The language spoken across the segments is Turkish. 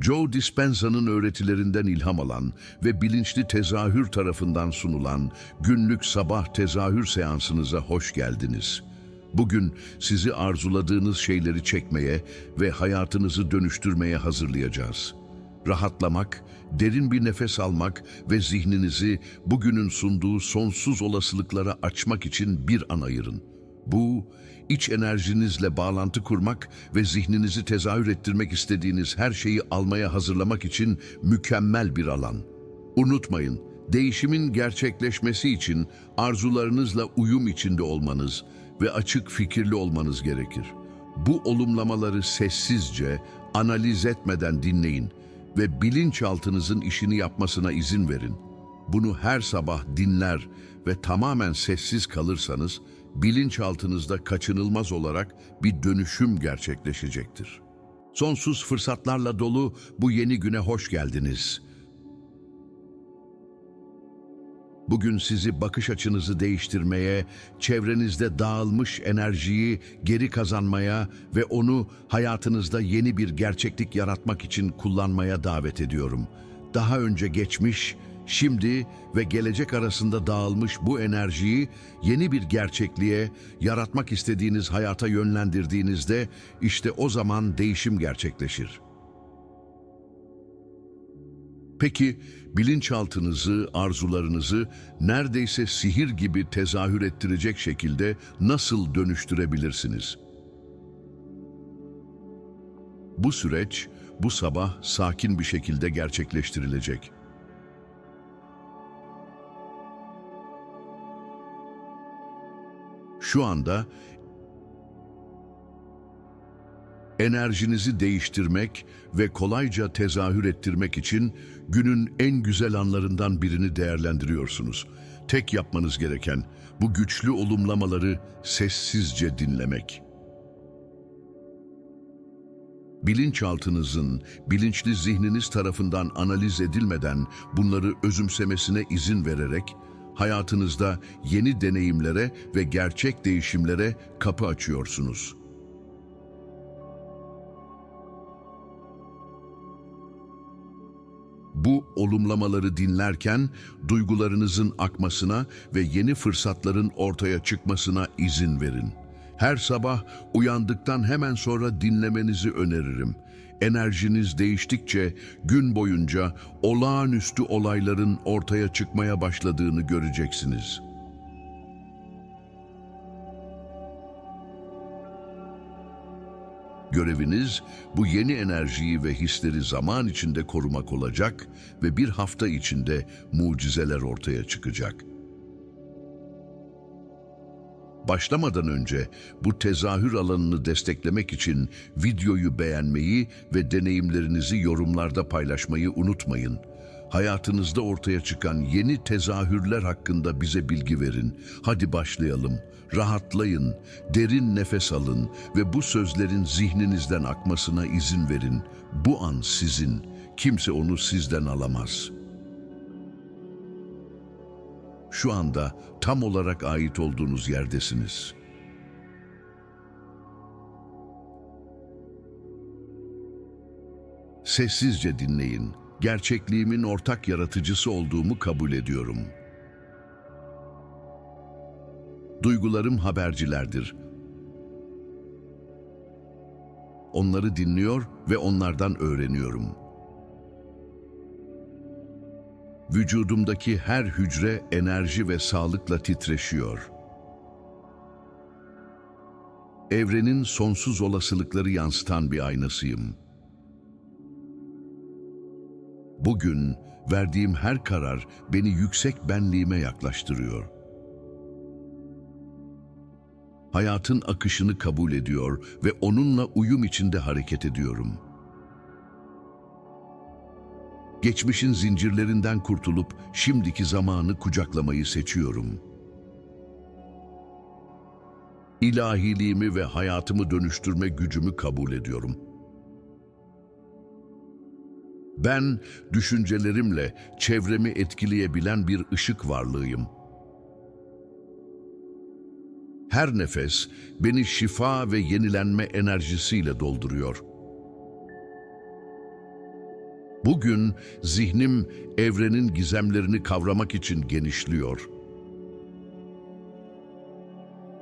Joe Dispenza'nın öğretilerinden ilham alan ve bilinçli tezahür tarafından sunulan günlük sabah tezahür seansınıza hoş geldiniz. Bugün sizi arzuladığınız şeyleri çekmeye ve hayatınızı dönüştürmeye hazırlayacağız. Rahatlamak, derin bir nefes almak ve zihninizi bugünün sunduğu sonsuz olasılıklara açmak için bir an ayırın. Bu, iç enerjinizle bağlantı kurmak ve zihninizi tezahür ettirmek istediğiniz her şeyi almaya hazırlamak için mükemmel bir alan. Unutmayın, değişimin gerçekleşmesi için arzularınızla uyum içinde olmanız ve açık fikirli olmanız gerekir. Bu olumlamaları sessizce, analiz etmeden dinleyin ve bilinçaltınızın işini yapmasına izin verin. Bunu her sabah dinler ve tamamen sessiz kalırsanız, bilinçaltınızda kaçınılmaz olarak bir dönüşüm gerçekleşecektir. Sonsuz fırsatlarla dolu bu yeni güne hoş geldiniz. Bugün sizi bakış açınızı değiştirmeye, çevrenizde dağılmış enerjiyi geri kazanmaya ve onu hayatınızda yeni bir gerçeklik yaratmak için kullanmaya davet ediyorum. Daha önce geçmiş, şimdi ve gelecek arasında dağılmış bu enerjiyi yeni bir gerçekliğe, yaratmak istediğiniz hayata yönlendirdiğinizde işte o zaman değişim gerçekleşir. Peki bilinçaltınızı, arzularınızı neredeyse sihir gibi tezahür ettirecek şekilde nasıl dönüştürebilirsiniz? Bu süreç bu sabah sakin bir şekilde gerçekleştirilecek. Şu anda enerjinizi değiştirmek ve kolayca tezahür ettirmek için günün en güzel anlarından birini değerlendiriyorsunuz. Tek yapmanız gereken bu güçlü olumlamaları sessizce dinlemek. Bilinçaltınızın, bilinçli zihniniz tarafından analiz edilmeden bunları özümsemesine izin vererek hayatınızda yeni deneyimlere ve gerçek değişimlere kapı açıyorsunuz. Bu olumlamaları dinlerken duygularınızın akmasına ve yeni fırsatların ortaya çıkmasına izin verin. Her sabah uyandıktan hemen sonra dinlemenizi öneririm. Enerjiniz değiştikçe gün boyunca olağanüstü olayların ortaya çıkmaya başladığını göreceksiniz. Göreviniz bu yeni enerjiyi ve hisleri zaman içinde korumak olacak ve bir hafta içinde mucizeler ortaya çıkacak. Başlamadan önce bu tezahür alanını desteklemek için videoyu beğenmeyi ve deneyimlerinizi yorumlarda paylaşmayı unutmayın. Hayatınızda ortaya çıkan yeni tezahürler hakkında bize bilgi verin. Hadi başlayalım. Rahatlayın, derin nefes alın ve bu sözlerin zihninizden akmasına izin verin. Bu an sizin, kimse onu sizden alamaz. Şu anda tam olarak ait olduğunuz yerdesiniz. Sessizce dinleyin. Gerçekliğimin ortak yaratıcısı olduğumu kabul ediyorum. Duygularım habercilerdir. Onları dinliyor ve onlardan öğreniyorum. Vücudumdaki her hücre enerji ve sağlıkla titreşiyor. Evrenin sonsuz olasılıkları yansıtan bir aynasıyım. Bugün verdiğim her karar beni yüksek benliğime yaklaştırıyor. Hayatın akışını kabul ediyor ve onunla uyum içinde hareket ediyorum. Geçmişin zincirlerinden kurtulup şimdiki zamanı kucaklamayı seçiyorum. İlahiliğimi ve hayatımı dönüştürme gücümü kabul ediyorum.'' Ben düşüncelerimle çevremi etkileyebilen bir ışık varlığıyım. Her nefes beni şifa ve yenilenme enerjisiyle dolduruyor. Bugün zihnim evrenin gizemlerini kavramak için genişliyor.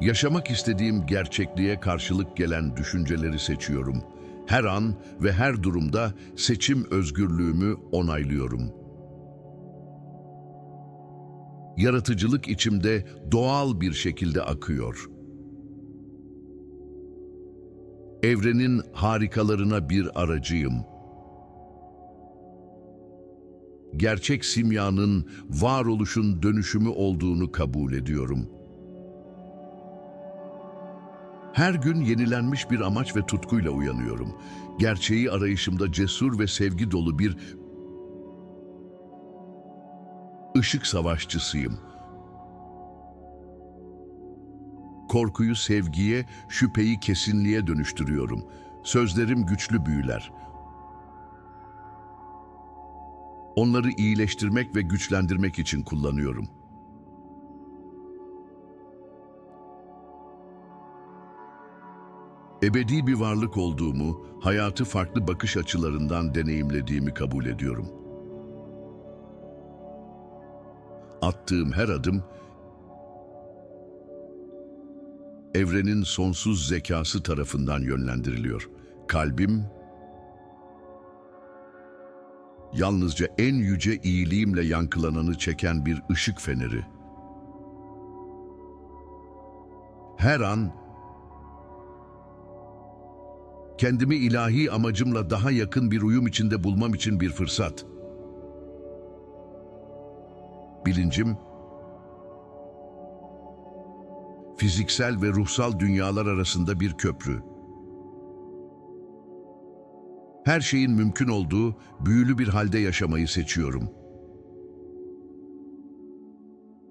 Yaşamak istediğim gerçekliğe karşılık gelen düşünceleri seçiyorum. Her an ve her durumda seçim özgürlüğümü onaylıyorum. Yaratıcılık içimde doğal bir şekilde akıyor. Evrenin harikalarına bir aracıyım. Gerçek simyanın varoluşun dönüşümü olduğunu kabul ediyorum.'' Her gün yenilenmiş bir amaç ve tutkuyla uyanıyorum. Gerçeği arayışımda cesur ve sevgi dolu bir ışık savaşçısıyım. Korkuyu sevgiye, şüpheyi kesinliğe dönüştürüyorum. Sözlerim güçlü büyüler. Onları iyileştirmek ve güçlendirmek için kullanıyorum. Ebedi bir varlık olduğumu, hayatı farklı bakış açılarından deneyimlediğimi kabul ediyorum. Attığım her adım, evrenin sonsuz zekası tarafından yönlendiriliyor. Kalbim, yalnızca en yüce iyiliğimle yankılananı çeken bir ışık feneri. Her an kendimi ilahi amacımla daha yakın bir uyum içinde bulmam için bir fırsat. Bilincim, fiziksel ve ruhsal dünyalar arasında bir köprü. Her şeyin mümkün olduğu büyülü bir halde yaşamayı seçiyorum.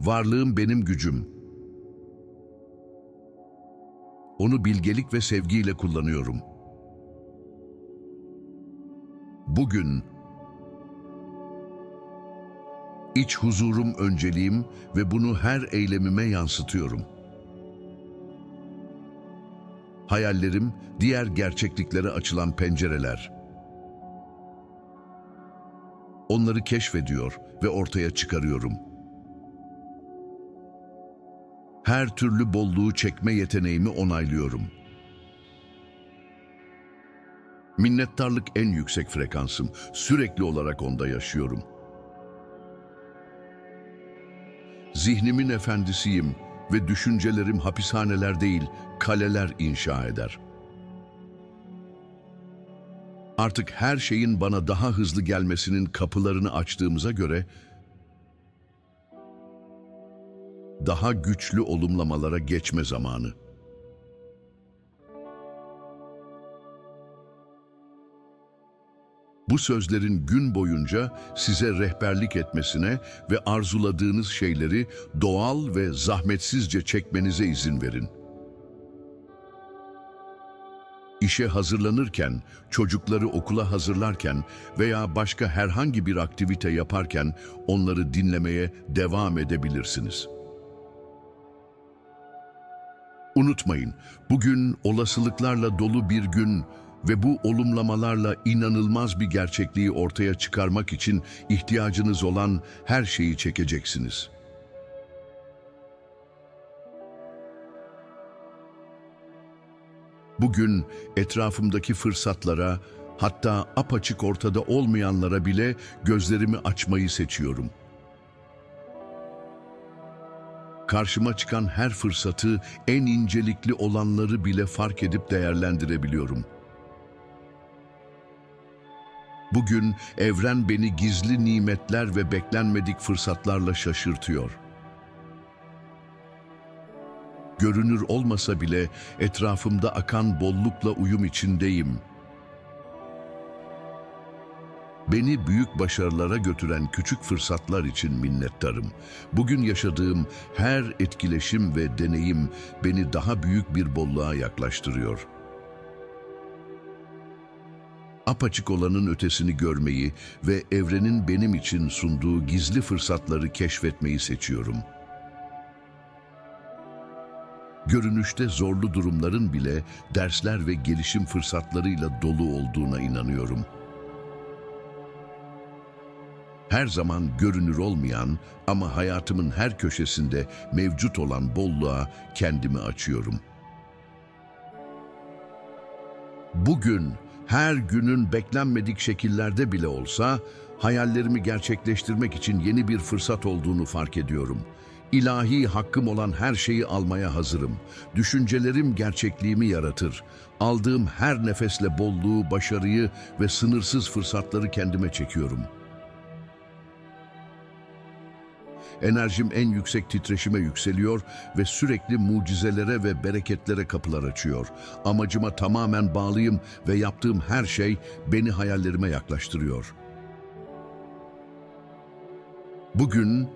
Varlığım benim gücüm. Onu bilgelik ve sevgiyle kullanıyorum.'' Bugün iç huzurum önceliğim ve bunu her eylemime yansıtıyorum. Hayallerim diğer gerçekliklere açılan pencereler. Onları keşfediyor ve ortaya çıkarıyorum. Her türlü bolluğu çekme yeteneğimi onaylıyorum.'' Minnettarlık en yüksek frekansım. Sürekli olarak onda yaşıyorum. Zihnimin efendisiyim ve düşüncelerim hapishaneler değil, kaleler inşa eder. Artık her şeyin bana daha hızlı gelmesinin kapılarını açtığımıza göre daha güçlü olumlamalara geçme zamanı. Bu sözlerin gün boyunca size rehberlik etmesine ve arzuladığınız şeyleri doğal ve zahmetsizce çekmenize izin verin. İşe hazırlanırken, çocukları okula hazırlarken veya başka herhangi bir aktivite yaparken onları dinlemeye devam edebilirsiniz. Unutmayın, bugün olasılıklarla dolu bir gün ve bu olumlamalarla inanılmaz bir gerçekliği ortaya çıkarmak için ihtiyacınız olan her şeyi çekeceksiniz. Bugün etrafımdaki fırsatlara, hatta apaçık ortada olmayanlara bile gözlerimi açmayı seçiyorum. Karşıma çıkan her fırsatı, en incelikli olanları bile fark edip değerlendirebiliyorum.'' Bugün evren beni gizli nimetler ve beklenmedik fırsatlarla şaşırtıyor. Görünür olmasa bile etrafımda akan bollukla uyum içindeyim. Beni büyük başarılara götüren küçük fırsatlar için minnettarım. Bugün yaşadığım her etkileşim ve deneyim beni daha büyük bir bolluğa yaklaştırıyor.'' apaçık olanın ötesini görmeyi ve evrenin benim için sunduğu gizli fırsatları keşfetmeyi seçiyorum. Görünüşte zorlu durumların bile dersler ve gelişim fırsatlarıyla dolu olduğuna inanıyorum. her zaman görünür olmayan ama hayatımın her köşesinde mevcut olan bolluğa kendimi açıyorum. Bugün her günün beklenmedik şekillerde bile olsa hayallerimi gerçekleştirmek için yeni bir fırsat olduğunu fark ediyorum. İlahi hakkım olan her şeyi almaya hazırım. Düşüncelerim gerçekliğimi yaratır. Aldığım her nefesle bolluğu, başarıyı ve sınırsız fırsatları kendime çekiyorum. Enerjim en yüksek titreşime yükseliyor ve sürekli mucizelere ve bereketlere kapılar açıyor. Amacıma tamamen bağlıyım ve yaptığım her şey beni hayallerime yaklaştırıyor. Bugün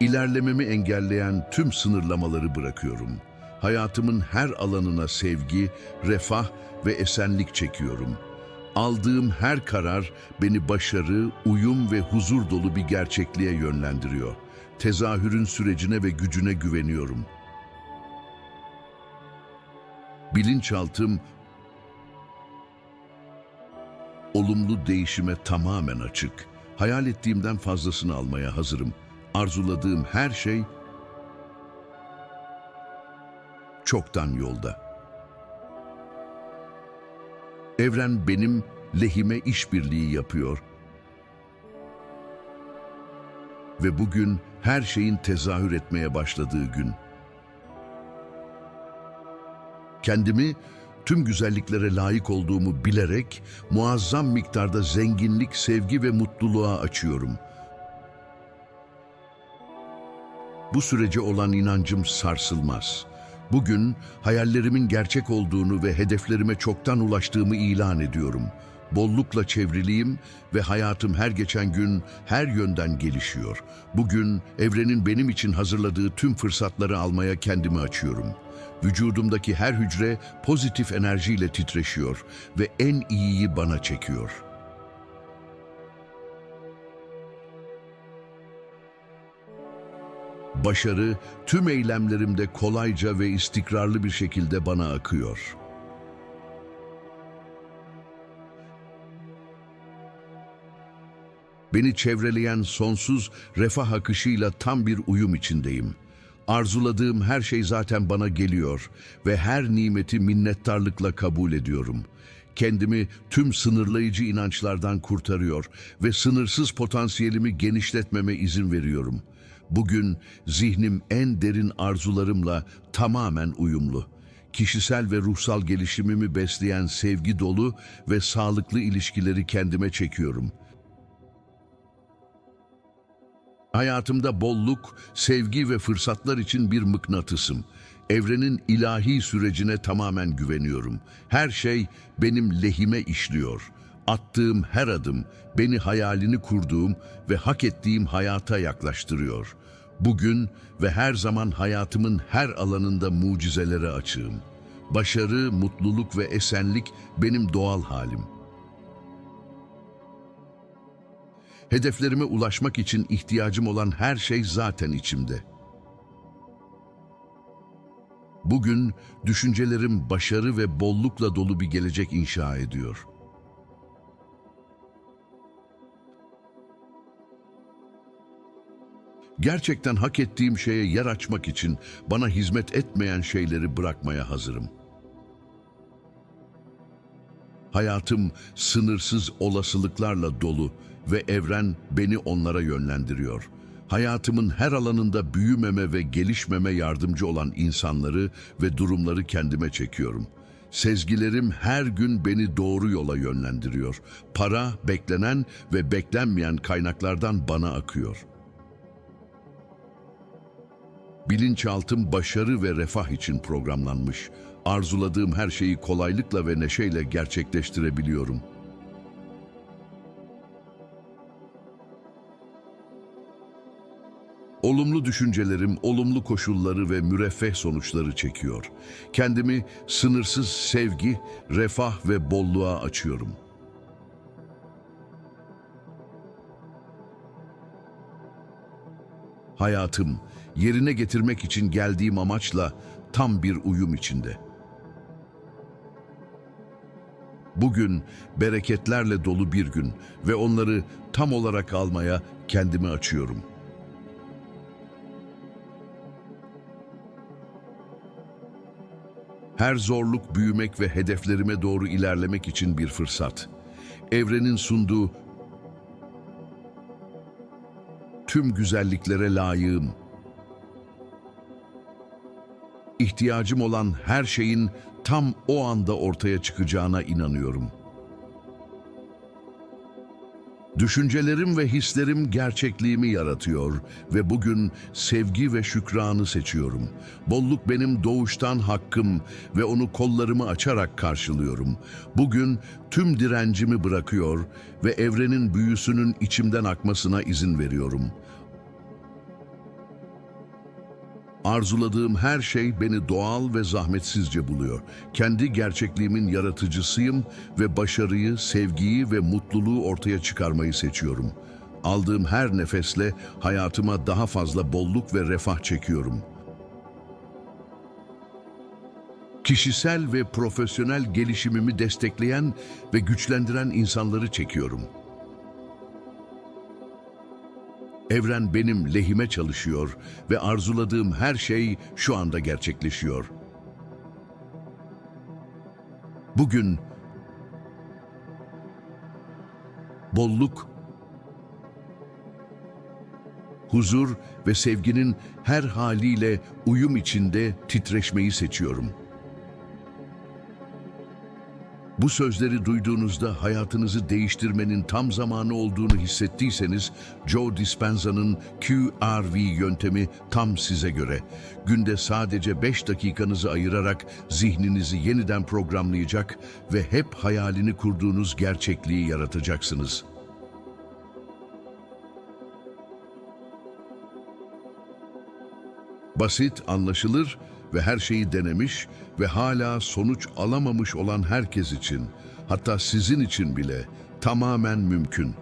ilerlememi engelleyen tüm sınırlamaları bırakıyorum. Hayatımın her alanına sevgi, refah ve esenlik çekiyorum. Aldığım her karar beni başarı, uyum ve huzur dolu bir gerçekliğe yönlendiriyor. Tezahürün sürecine ve gücüne güveniyorum. Bilinçaltım olumlu değişime tamamen açık. Hayal ettiğimden fazlasını almaya hazırım. Arzuladığım her şey çoktan yolda. Evren benim lehime işbirliği yapıyor. Ve bugün her şeyin tezahür etmeye başladığı gün. Kendimi tüm güzelliklere layık olduğumu bilerek muazzam miktarda zenginlik, sevgi ve mutluluğa açıyorum. Bu sürece olan inancım sarsılmaz. Bugün hayallerimin gerçek olduğunu ve hedeflerime çoktan ulaştığımı ilan ediyorum. Bollukla çevriliyim ve hayatım her geçen gün her yönden gelişiyor. Bugün evrenin benim için hazırladığı tüm fırsatları almaya kendimi açıyorum. Vücudumdaki her hücre pozitif enerjiyle titreşiyor ve en iyiyi bana çekiyor. Başarı tüm eylemlerimde kolayca ve istikrarlı bir şekilde bana akıyor. Beni çevreleyen sonsuz refah akışıyla tam bir uyum içindeyim. Arzuladığım her şey zaten bana geliyor ve her nimeti minnettarlıkla kabul ediyorum. Kendimi tüm sınırlayıcı inançlardan kurtarıyor ve sınırsız potansiyelimi genişletmeme izin veriyorum. Bugün zihnim en derin arzularımla tamamen uyumlu. Kişisel ve ruhsal gelişimimi besleyen sevgi dolu ve sağlıklı ilişkileri kendime çekiyorum.'' Hayatımda bolluk, sevgi ve fırsatlar için bir mıknatısım. Evrenin ilahi sürecine tamamen güveniyorum. Her şey benim lehime işliyor. Attığım her adım beni hayalini kurduğum ve hak ettiğim hayata yaklaştırıyor. Bugün ve her zaman hayatımın her alanında mucizelere açığım. Başarı, mutluluk ve esenlik benim doğal halim.'' Hedeflerime ulaşmak için ihtiyacım olan her şey zaten içimde. Bugün düşüncelerim başarı ve bollukla dolu bir gelecek inşa ediyor. Gerçekten hak ettiğim şeye yer açmak için bana hizmet etmeyen şeyleri bırakmaya hazırım. Hayatım sınırsız olasılıklarla dolu ve evren beni onlara yönlendiriyor. Hayatımın her alanında büyümeme ve gelişmeme yardımcı olan insanları ve durumları kendime çekiyorum. Sezgilerim her gün beni doğru yola yönlendiriyor. Para beklenen ve beklenmeyen kaynaklardan bana akıyor. Bilinçaltım başarı ve refah için programlanmış. Arzuladığım her şeyi kolaylıkla ve neşeyle gerçekleştirebiliyorum.'' Olumlu düşüncelerim, olumlu koşulları ve müreffeh sonuçları çekiyor. Kendimi sınırsız sevgi, refah ve bolluğa açıyorum. Hayatım, yerine getirmek için geldiğim amaçla tam bir uyum içinde. Bugün bereketlerle dolu bir gün ve onları tam olarak almaya kendimi açıyorum. Her zorluk büyümek ve hedeflerime doğru ilerlemek için bir fırsat. Evrenin sunduğu tüm güzelliklere layığım. İhtiyacım olan her şeyin tam o anda ortaya çıkacağına inanıyorum. Düşüncelerim ve hislerim gerçekliğimi yaratıyor ve bugün sevgi ve şükranı seçiyorum. Bolluk benim doğuştan hakkım ve onu kollarımı açarak karşılıyorum. Bugün tüm direncimi bırakıyor ve evrenin büyüsünün içimden akmasına izin veriyorum. Arzuladığım her şey beni doğal ve zahmetsizce buluyor. Kendi gerçekliğimin yaratıcısıyım ve başarıyı, sevgiyi ve mutluluğu ortaya çıkarmayı seçiyorum. Aldığım her nefesle hayatıma daha fazla bolluk ve refah çekiyorum. Kişisel ve profesyonel gelişimimi destekleyen ve güçlendiren insanları çekiyorum. Evren benim lehime çalışıyor ve arzuladığım her şey şu anda gerçekleşiyor. Bugün bolluk, huzur ve sevginin her haliyle uyum içinde titreşmeyi seçiyorum. Bu sözleri duyduğunuzda hayatınızı değiştirmenin tam zamanı olduğunu hissettiyseniz Joe Dispenza'nın QRV yöntemi tam size göre. Günde sadece 5 dakikanızı ayırarak zihninizi yeniden programlayacak ve hep hayalini kurduğunuz gerçekliği yaratacaksınız. Basit, anlaşılır ve her şeyi denemiş ve hala sonuç alamamış olan herkes için, hatta sizin için bile tamamen mümkün.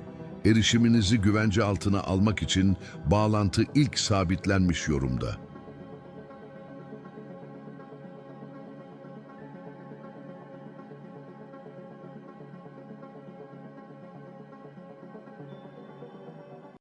Erişiminizi güvence altına almak için bağlantı ilk sabitlenmiş yorumda.